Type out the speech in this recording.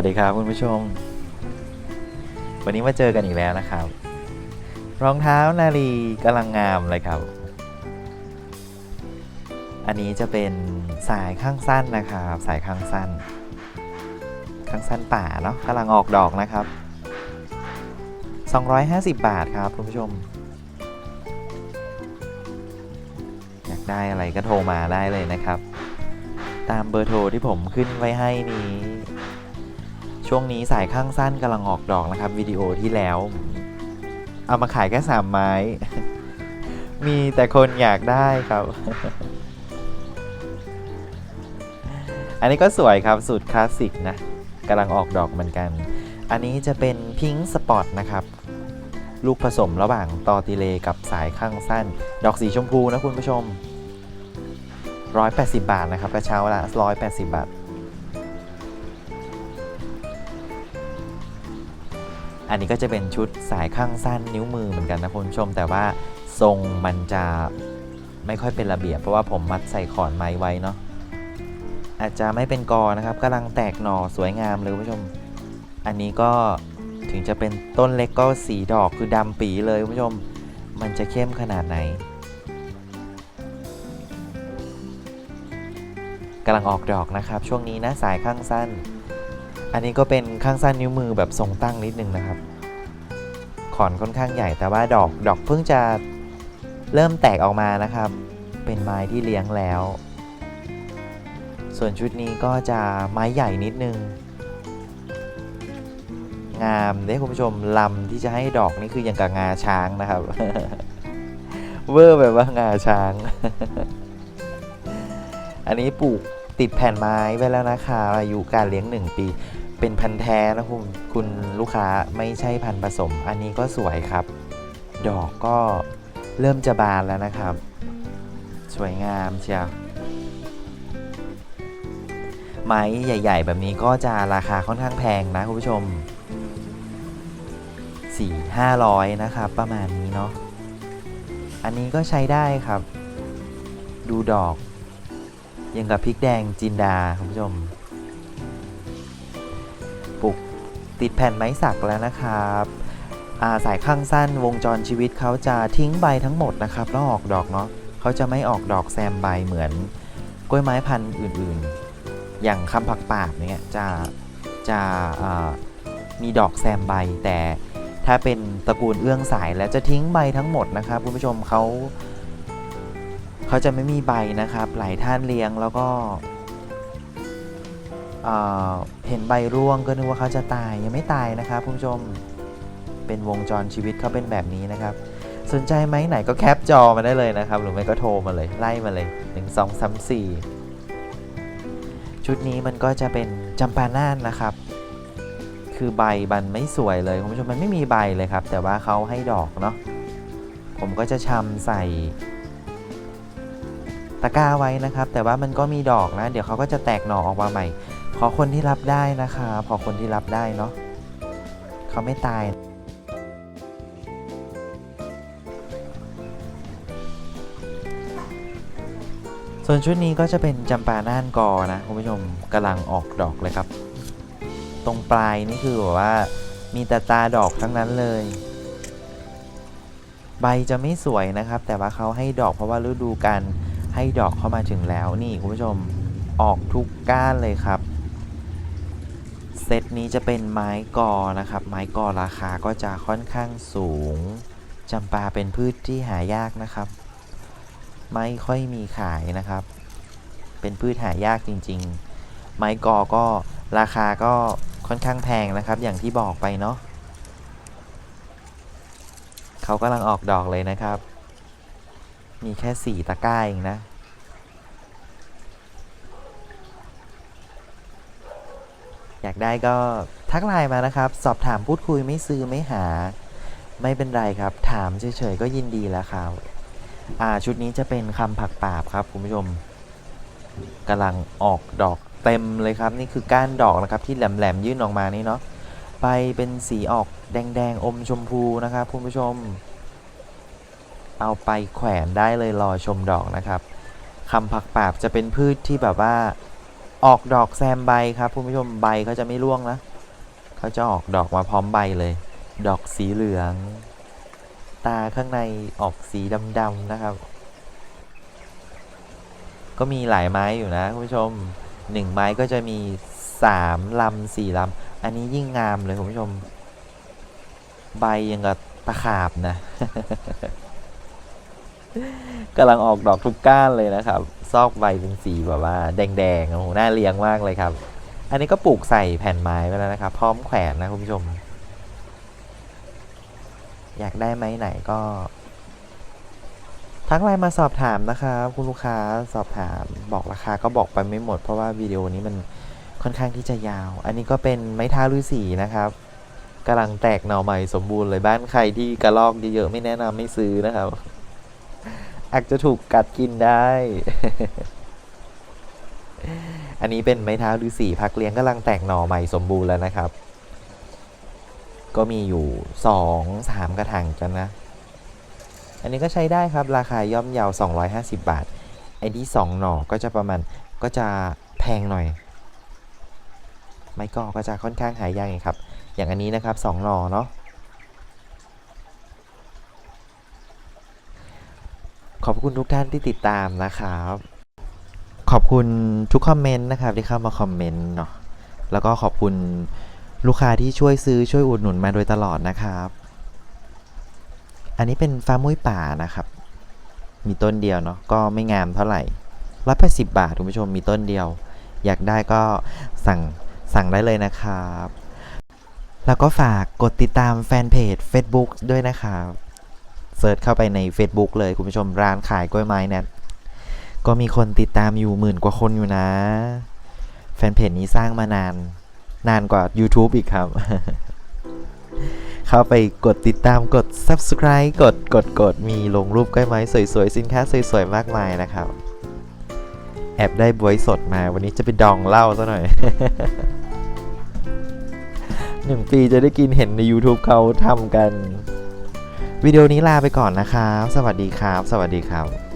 วัสดีครับคุณผู้ชม วันนี้มาเจอกันอีกแล้วนะครับ รองเท้านาลีกำลังงามเลยครับ อันนี้จะเป็นสายข้างสั้นนะครับ สายข้างสั้น ข้างสั้นป่าเนาะกำลังออกดอกนะครับ 250 บาทครับคุณผู้ชม อยากได้อะไรก็โทรมาได้เลยนะครับ ตามเบอร์โทรที่ผมขึ้นไว้ให้นี้ ช่วงนี้สายข้างสั้นกำลังออกดอกนะครับวิดีโอที่แล้ว เอามาขายแค่สามไม้ มีแต่คนอยากได้ครับ อันนี้ก็สวยครับสูตรคลาสสิกนะกำลังออกดอกเหมือนกัน อันนี้จะเป็นพิงค์สปอตนะครับ ลูกผสมระหว่างตอติเลกับสายข้างสั้น ดอกสีชมพูนะคุณผู้ชม 180 บาทนะครับกระเช้าละ180 บาท อันนี้ก็จะเป็นชุดสายข้างสั้นนิ้วมือเหมือนกันนะคุณผู้ชม แต่ว่าทรงมันจะไม่ค่อยเป็นระเบียบเพราะว่าผมมัดใส่ขอนไม้ไว้เนาะอาจจะไม่เป็นกอนะครับกำลังแตกหน่อสวยงามเลยคุณผู้ชม อันนี้ก็ถึงจะเป็นต้นเล็กก็สีดอกคือดำปีเลยคุณผู้ชม มันจะเข้มขนาดไหนกำลังออกดอกนะครับ ช่วงนี้นะสายข้างสั้น อันนี้ก็เป็นข้างสั้นนิ้วมือแบบทรงตั้งนิดนึงนะครับ ขอนค่อนข้างใหญ่แต่ว่าดอกดอกเพิ่งจะเริ่มแตกออกมานะครับ เป็นไม้ที่เลี้ยงแล้ว ส่วนชุดนี้ก็จะไม้ใหญ่นิดนึง งามเด้คุณผู้ชมลำที่จะให้ดอกนี่คืออย่างกับงาช้างนะครับ เวอร์แบบว่างาช้าง อันนี้ปลูกติดแผ่นไม้ไว้แล้วนะคะอายุการเลี้ยง 1 ปี เป็นพันธุ์แท้นะคุณคุณลูกค้าไม่ใช่พันธุ์ผสม อันนี้ก็สวยครับ ดอกก็เริ่มจะบานแล้วนะครับ สวยงามเชียวไม้ใหญ่ ๆ แบบนี้ก็จะราคาค่อนข้างแพงนะคุณผู้ชม 4 500 นะครับ ประมาณนี้เนาะอันนี้ก็ใช้ได้ครับ ดูดอก ยังกับพริกแดงจินดาคุณผู้ชม ติดแผ่นไม้สักแล้วนะครับาสายข้างสั้นวงจรชีวิตเขาจะทิ้งใบทั้งหมดนะครับแล้วออกดอกเนาะเขาจะไม่ออกดอกแซมใบเหมือนกล้วยไม้พันธุ์อื่นๆ อย่างคำผักปาบเนี่ยจะจะมีดอกแซมใบ แต่ถ้าเป็นตระกูลเอื้องสายแล้วจะทิ้งใบทั้งหมดนะครับคุณผู้ชมเขาเขาจะไม่มีใบนะครับ หลายท่านเลี้ยงแล้วก็ เเห็นใบร่วงก็นึกว่าเขาจะตายยังไม่ตายนะครับคุณผู้ชมเป็นวงจรชีวิตเขาเป็นแบบนี้นะครับ สนใจไหมไหนก็แคปจอมาได้เลยนะครับ หรือไม่ก็โทรมาเลยไล่มาเลย 1 2 3 4 ชุดนี้มันก็จะเป็นจำปาน่านนะครับ คือใบมันไม่สวยเลยคุณผู้ชมมันไม่มีใบเลยครับ แต่ว่าเขาให้ดอกเนาะผมก็จะชำใส่ตะกร้าไว้นะครับ แต่ว่ามันก็มีดอกนะ เดี๋ยวเขาก็จะแตกหน่อออกมาใหม่ ขอคนที่รับได้นะคะ ขอคนที่รับได้เนาะเขาไม่ตาย ส่วนชุดนี้ก็จะเป็นจำปาน่านกอนะคุณผู้ชมกำลังออกดอกเลยครับ ตรงปลายนี่คือแบบว่ามีแต่ตาดอกทั้งนั้นเลยใบจะไม่สวยนะครับ แต่ว่าเขาให้ดอกเพราะว่าฤดูการให้ดอกเข้ามาถึงแล้วนี่คุณผู้ชมออกทุกก้านเลยครับ เซตนี้จะเป็นไม้กอนะครับ ไม้กอราคาก็จะค่อนข้างสูงจำปาเป็นพืชที่หายากนะครับ ไม่ค่อยมีขายนะครับ เป็นพืชหายากจริง ๆ ไม้กอก็ราคาก็ค่อนข้างแพงนะครับ อย่างที่บอกไปเนาะเขากำลังออกดอกเลยนะครับ มีแค่สี่ตะกร้าเองนะ อยากได้ก็ทักไลน์มานะครับ สอบถามพูดคุยไม่ซื้อไม่หา ไม่เป็นไรครับ ถามเฉยๆก็ยินดีแล้วครับอ่าชุดนี้จะเป็นคำผักปาบครับคุณผู้ชมกำลังออกดอกเต็มเลยครับ นี่คือก้านดอกนะครับที่แหลมๆยื่นออกมานี่เนาะใบเป็นสีออกแดงๆอมชมพูนะครับคุณผู้ชม เอาไปแขวนได้เลยรอชมดอกนะครับคำผักปาบจะเป็นพืชที่แบบว่า ออกดอกแซมใบครับคุณผู้ชมใบเขาจะไม่ร่วงนะเขาจะออกดอกมาพร้อมใบเลย ดอกสีเหลือง ตาข้างในออกสีดำๆนะครับ ก็มีหลายไม้อยู่นะคุณผู้ชมหนึ่งไม้ก็จะมีสามลำสี่ลำ อันนี้ยิ่งงามเลยคุณผู้ชม ใบยังกับตะขาบนะ กำลังออกดอกทุกก้านเลยนะครับ ซอกใบเป็นสีแบบว่า แดงๆโอ้โหน่าเลี้ยงมากเลยครับ อันนี้ก็ปลูกใส่แผ่นไม้ไปแล้วนะครับ พร้อมแขวนนะคุณผู้ชม อยากได้ไหมไหนก็ ทักไลน์มาสอบถามนะครับคุณลูกค้าสอบถามบอกราคาก็บอกไปไม่หมด เพราะว่าวิดีโอนี้มันค่อนข้างที่จะยาว อันนี้ก็เป็นไม้ท้าฤาษีนะครับกำลังแตกหน่อใหม่สมบูรณ์เลยบ้านใครที่กระลอกเยอะๆไม่แนะนำไม่ซื้อนะครับ อาจจะถูกกัดกินได้ อันนี้เป็นไม้เท้าฤาษีพักเลี้ยงกำลังแตกหน่อใหม่สมบูรณ์แล้วนะครับ ก็มีอยู่สองสามกระถางกันนะ อันนี้ก็ใช้ได้ครับราคาย่อมเยาว250 บาท ไอ้ที่สองหน่อก็จะประมาณก็จะแพงหน่อย ไม้กอก็จะค่อนข้างหายากครับ อย่างอันนี้นะครับสองหน่อเนาะ อบคุณทุกท่านที่ติดตามนะครับ ขอบคุณทุกคอมเมนต์นะครับที่เข้ามาคอมเมนต์เนาะแล้วก็ขอบคุณลูกค้าที่ช่วยซื้อช่วยอุดหนุนมาโดยตลอดนะครับ อันนี้เป็นฟ้ามุ้ยป่านะครับ มีต้นเดียวเนาะก็ไม่งามเท่าไหร่ร้อยแปดสิบบาทคุณผู้ชมมีต้นเดียว อยากได้ก็สั่งสั่งได้เลยนะครับ แล้วก็ฝากกดติดตามแฟนเพจ Facebook ด้วยนะครับ เสิร์ชเข้าไปใน Facebook เลยคุณผู้ชมร้านขายกล้วยไม้เนี่ยก็มีคนติดตามอยู่หมื่นกว่าคนอยู่นะ แฟนเพจนี้สร้างมานาน นานกว่า YouTube อีกครับ เข้าไปกดติดตามกด subscribe กดกดกดมีลงรูปกล้วยไม้สวยๆ สินค้าสวยๆ มากมายนะครับ แอบได้บวยสดมาวันนี้จะไปดองเหล้าซะหน่อยหนึ่งปีจะได้กินเห็นใน YouTube เขาทำกัน วิดีโอนี้ลาไปก่อนนะครับ สวัสดีครับ สวัสดีครับ